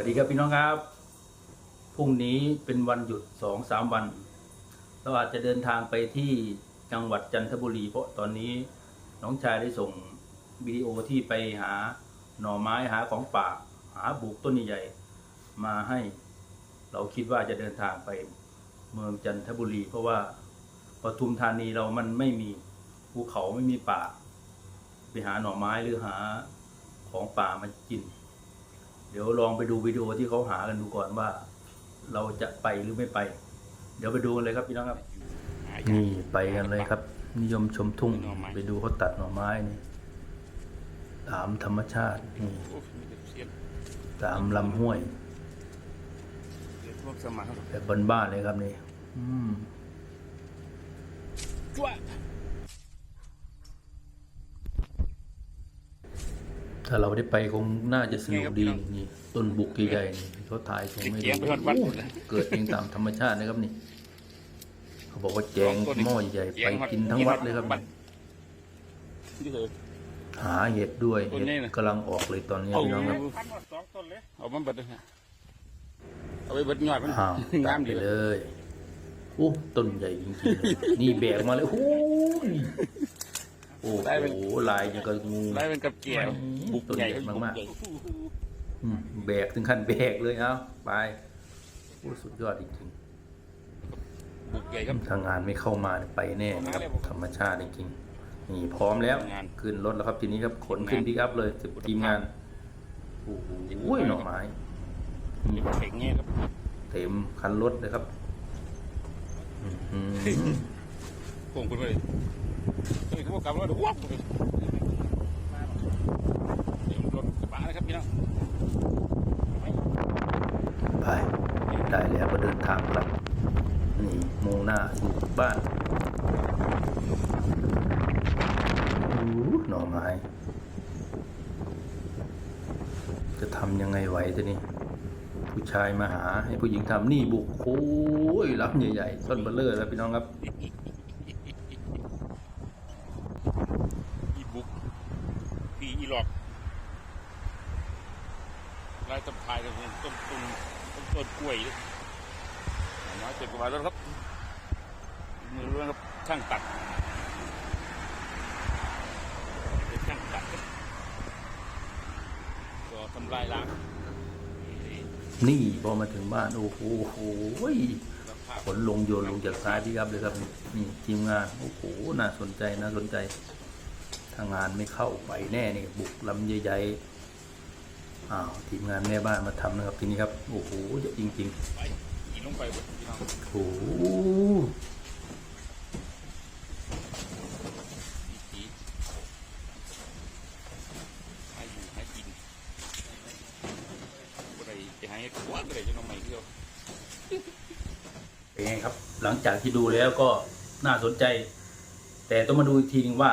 วัสดีครับพี่น้องครับ พรุ่งนี้เป็นวันหยุดสองสามวัน เราอาจจะเดินทางไปที่จังหวัดจันทบุรี เพราะตอนนี้น้องชายได้ส่งวิดีโอที่ไปหาหน่อไม้หาของป่าหาบุกต้นใหญ่มาให้ เราคิดว่าจะเดินทางไปเมืองจันทบุรี เพราะว่าปทุมธานีเรามันไม่มีภูเขาไม่มีป่า ไปหาหน่อไม้หรือหาของป่ามากิน เดี๋ยวลองไปดูวิดีโอที่เขาหากันดูก่อนว่า เราจะไปหรือไม่ไป เดี๋ยวไปดูกันเลยครับพี่น้องครับ นี่ไปกันเลยครับ นิยมชมทุ่งไปดูเขาตัดหน่อไม้นี่ตามธรรมชาตินี่โอ้ยมีแต่เสียงตามลำห้วยแบบบ้านๆเลยครับนี่ อืม จ้ว ถ้าเราได้ไปคงน่าจะสนุกดีนี่ต้นบุกใหญ่ๆนี่เขาถ่ายคงไม่เกียงไปวัดวัดโอ้เกิดเองตามธรรมชาตินะครับนี่ เขาบอกว่าแจงหม้อใหญ่ไปกินทั้งวัดเลยครับนี่นี่เลยหาเห็ดด้วยต้นเห็ดนี้นะกำลังออกเลยตอนนี้เอาพี่น้องครับพันหมดสองต้นเลยเอามันเบิดเลยฮะเอาไปเบิดยอดมันอ้าวตังาดมไปดีเลเลยยโอ้ต้นใหญ่จริงๆเลยนี่แบกมาเลยโอ้ย โอ้โหลายอย่างกับงูได้เป็นกับเกียว บุกใหญ่ต้นใหญ่มากๆบุใหญ่อืมแบกถึงขั้นแบกเลยเอาไปโอ้สุดยอดจริงบุกใหญ่ครับๆถ้างานไม่เข้ามาไปแน่นะครับธรรมชาติจริงๆนี่พร้อมแล้วงานขึ้นรถแล้วครับทีนี้ครับขนขึ้นพิกอัพเลยสิบทีมงานโอ้โหหน่อไม้นี่นี่เข่งเงี้ยครับเต็มคันรถเลยครับอื้อหือโป่งคุณไปเลย เฮ้ยเขาบอกกลับรถว้าวเลยเดี๋ยวรถกระบะนะครับพี่น้องไปได้แล้วก็เดินทางกลับนี่มุ่งหน้าสู่บ้านหน่อไม้จะทำยังไงไหวทีนี้ผู้ชายมาหาให้ผู้หญิงทำนี่บุกโอ้ยรับใหญ่ๆต้นเบลเลอร์แล้วพี่น้องครับ อีบุกปี อีหลอกลายตะพายกับต้นต้นต้นต้นกล้วยเลยน้อยเจ็บกว่าแล้วครับมือเรื่องครับช่างตัดเป็นช่างตัดครับก็ทำลายล้างนี่พอมาถึงบ้านโอ้โหโอ้โหสภาพขนลงโยนลงจากซ้ายพี่ครับเลยครับนี่ทีมงานโอ้โหน่าสนใจน่าสนใจ ถ้างานไม่เข้าไปแน่นี่บุกลำใหญ่ๆอ้าวทีมงานแม่บ้านมาทำนะครับทีนี้ครับ โอ้โหเยอะจริงไปกินลงไปหมดพี่น้องๆโอ้โหให้ดูให้กินบ่ได้จะให้ขวดบ่ได้จะน้องใหม่เดียวเป็นไงครับ หลังจากที่ดูแล้วก็น่าสนใจ แต่ต้องมาดูอีกทีนึงว่า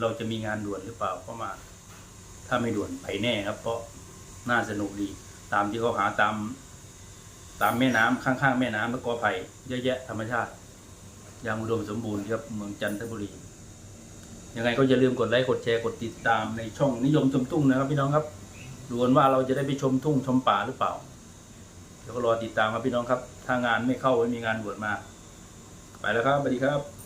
เราจะมีงานด่วนหรือเปล่าเพรามา ถ้าไม่ด่วนไปแน่ครับ เพราะน่าสนุกดี ตามที่เขาหาตาม ตามแม่น้ำข้างๆแม่น้ำแล้วก็ไผ่เยอะแยะธรรมชาติอย่างอุดมสมบูรณ์ครับเมืองจันทบุรียังไงก็อย่าลืมกดไลค์กดแชร์กดติดตามในช่องนิยมชมทุ่งนะครับ พี่น้องครับดูกันว่าเราจะได้ไปชมทุ่งชมป่าหรือเปล่าเดี๋ยวก็รอติดตามครับพี่น้องครับ ถ้างานไม่เข้าไม่มีงานบวชมา ไปแล้วครับสวัสดีครับ